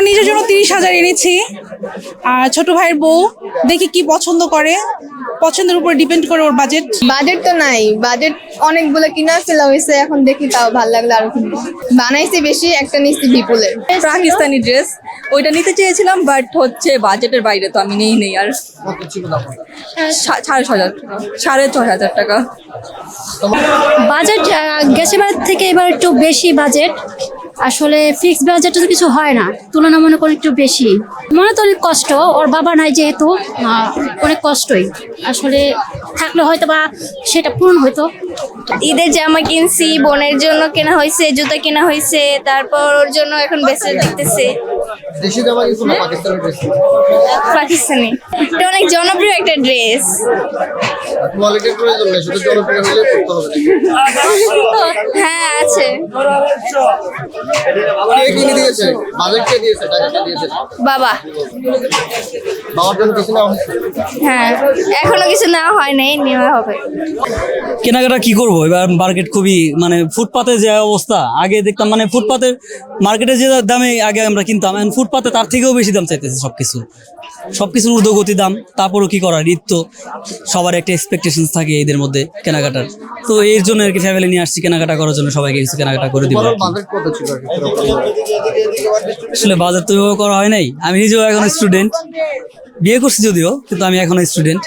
আমার নিজের জন্য তিরিশ হাজার এনেছি। আর ছোট ভাইয়ের বউ দেখি কি পছন্দ করে। পছন্দের উপর ডিপেন্ড করে ওর বাজেট বাজেট তো নাই। বাজেট অনেকগুলো কিনা ফেলা হয়েছে এখন দেখি তাও ভালো লাগল আরও কিনবো। বানাইছে বেশি একটা নিচ্ছি বিপুলের পাকিস্তানি ড্রেস ওইটা নিতে চেয়েছিলাম বাট হচ্ছে বাজেটের বাইরে তো আমি নেই নেই আর। সা- সাড়ে ছ হাজার টাকা। সাড়ে ছ হাজার টাকা। বাজেট গেছেবার থেকে এবার একটু বেশি বাজেট। আসলে ফিক্সড বাজেট তো কিছু হয় না তুলনা মনে করি একটু বেশি। মনে তো অনেক কষ্ট ওর বাবা নাই যেহেতু অনেক কষ্টই। আসলে থাকলে হয়তো বা সেটা পূরণ হতো ঈদের জামা কিনছি বোনের জন্য কেনা হয়েছে জুতা কেনা হয়েছে তারপর ওর জন্য এখন বেসে দেখতেছে দেশি জামা কিছু না পাকিস্তানি ড্রেস পাকিস্তানি। এটা অনেক জনপ্রিয় একটা ড্রেস কোয়ালিটির প্রয়োজন নেই শুধু জনপ্রিয় হলে করতে হবে। হ্যাঁ আছে। কে কিনে দিয়েছে? বাজেট কে দিয়েছে? টাকা দিয়েছে? বাবা। বাবার জন্য কিছু না হ্যাঁ এখনও কিছু নেওয়া হয় নাই নেওয়া হবে। কেনাকাটা কি করব? এবার মার্কেট খুবই মানে ফুটপাতে যে অবস্থা আগে দেখতাম মানে ফুটপাতের মার্কেটে যে দামে আগে আমরা কিনতাম এখন ফুটপাতে তার থেকেও বেশি দাম চাইতেছে সবকিছু। সবকিছুর ঊর্ধ্বগতি দাম তারপরও কি করার ঈদ তো সবার একটা এক্সপেকটেশন থাকে এদের মধ্যে কেনাকাটার। তো এর জন্য আর কি ফ্যামিলি নিয়ে আসছি কেনাকাটা করার জন্য সবাইকে কিছু কেনাকাটা করে দিব? আসলে বাজার তো করা হয় নাই। আমি নিজেও এখন স্টুডেন্ট বিয়ে করছি যদিও কিন্তু আমি এখনও স্টুডেন্ট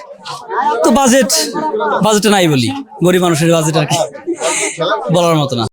তো বাজেট বাজেটে নাই বলি। গরিব মানুষের বাজেট আর কি। বলার মতো না।